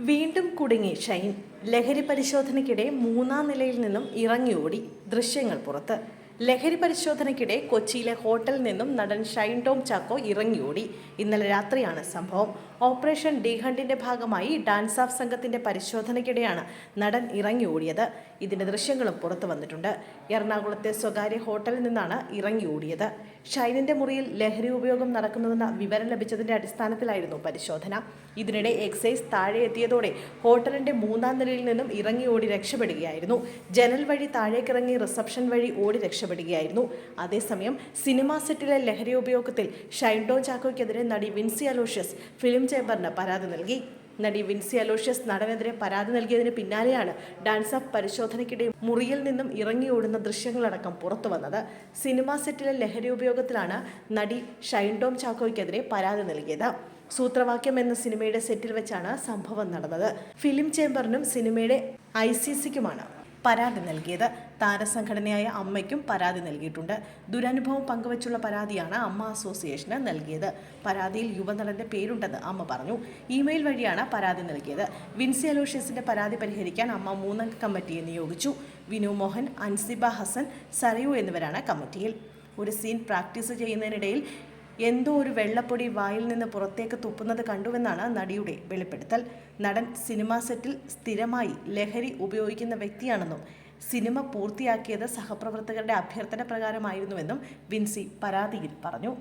വീണ്ടും കുടുങ്ങി ഷൈൻ ലഹരി പരിശോധനയ്ക്കിടെ മൂന്നാം നിലയിൽ നിന്നും ഇറങ്ങിയോടി ദൃശ്യങ്ങൾ പുറത്ത്. ലഹരി പരിശോധനയ്ക്കിടെ കൊച്ചിയിലെ ഹോട്ടലിൽ നിന്നും നടൻ ഷൈൻ ടോം ചാക്കോ ഇറങ്ങിയോടി. ഇന്നലെ രാത്രിയാണ് സംഭവം. ഓപ്പറേഷൻ ഡി ഹണ്ടിന്റെ ഭാഗമായി ഡാൻസ് ഓഫ് സംഘത്തിന്റെ പരിശോധനയ്ക്കിടെയാണ് നടൻ ഇറങ്ങിയോടിയത്. ഇതിന്റെ ദൃശ്യങ്ങളും പുറത്തു വന്നിട്ടുണ്ട്. എറണാകുളത്തെ സ്വകാര്യ ഹോട്ടലിൽ നിന്നാണ് ഇറങ്ങിയോടിയത്. ഷൈനിന്റെ മുറിയിൽ ലഹരി ഉപയോഗം നടക്കുന്നുവെന്ന വിവരം ലഭിച്ചതിന്റെ അടിസ്ഥാനത്തിലായിരുന്നു പരിശോധന. ഇതിനിടെ എക്സൈസ് താഴെ എത്തിയതോടെ ഹോട്ടലിന്റെ മൂന്നാം നിലയിൽ നിന്നും ഇറങ്ങിയോടി രക്ഷപ്പെടുകയായിരുന്നു. ജനൽ വഴി താഴേക്കിറങ്ങി റിസപ്ഷൻ വഴി ഓടി രക്ഷപ്പെടുകയായിരുന്നു. അതേസമയം സിനിമാ സെറ്റിലെ ലഹരി ഉപയോഗത്തിൽ ഷൈൻഡോ ചാക്കോയ്ക്കെതിരെ നടി വിൻസി അലോഷ്യസ് ഫിലിം ചേംബറിന് പരാതി നൽകി. നടി വിൻസി അലോഷ്യസ് നടനെതിരെ പരാതി നൽകിയതിന് പിന്നാലെയാണ് ഡാൻസ് ഓഫ് പരിശോധനയ്ക്കിടെ മുറിയിൽ നിന്നും ഇറങ്ങി ഓടുന്ന ദൃശ്യങ്ങളടക്കം പുറത്തു വന്നത്. സിനിമാ സെറ്റിലെ ലഹരി ഉപയോഗത്തിലാണ് നടി ഷൈൻഡോം ചാക്കോയ്ക്കെതിരെ പരാതി നൽകിയത്. സൂത്രവാക്യം എന്ന സിനിമയുടെ സെറ്റിൽ വെച്ചാണ് സംഭവം നടന്നത്. ഫിലിം ചേംബറിനും സിനിമയുടെ ഐ സി സിക്കുമാണ് പരാതി നൽകിയത്. താരസംഘടനയായ അമ്മയ്ക്കും പരാതി നൽകിയിട്ടുണ്ട്. ദുരനുഭവം പങ്കുവച്ചുള്ള പരാതിയാണ് അമ്മ അസോസിയേഷന് നൽകിയത്. പരാതിയിൽ യുവനടന്റെ പേരുണ്ടെന്ന് അമ്മ പറഞ്ഞു. ഇമെയിൽ വഴിയാണ് പരാതി നൽകിയത്. വിൻസി അലോഷ്യസിന്റെ പരാതി പരിഹരിക്കാൻ അമ്മ മൂന്നംഗ കമ്മിറ്റിയെ നിയോഗിച്ചു. വിനു മോഹൻ അൻസിബ ഹസൻ സരയു എന്നിവരാണ് കമ്മിറ്റിയിൽ. ഒരു സീൻ പ്രാക്ടീസ് ചെയ്യുന്നതിനിടയിൽ എന്തോ ഒരു വെള്ളപ്പൊടി വായിൽ നിന്ന് പുറത്തേക്ക് തുപ്പുന്നത് കണ്ടുവെന്നാണ് നടിയുടെ വെളിപ്പെടുത്തൽ. നടൻ സിനിമാ സെറ്റിൽ സ്ഥിരമായി ലഹരി ഉപയോഗിക്കുന്ന വ്യക്തിയാണെന്നും സിനിമ പൂർത്തിയാക്കിയത് സഹപ്രവർത്തകരുടെ അഭ്യർത്ഥന പ്രകാരമായിരുന്നുവെന്നും വിൻസി പരാതിയിൽ പറഞ്ഞു.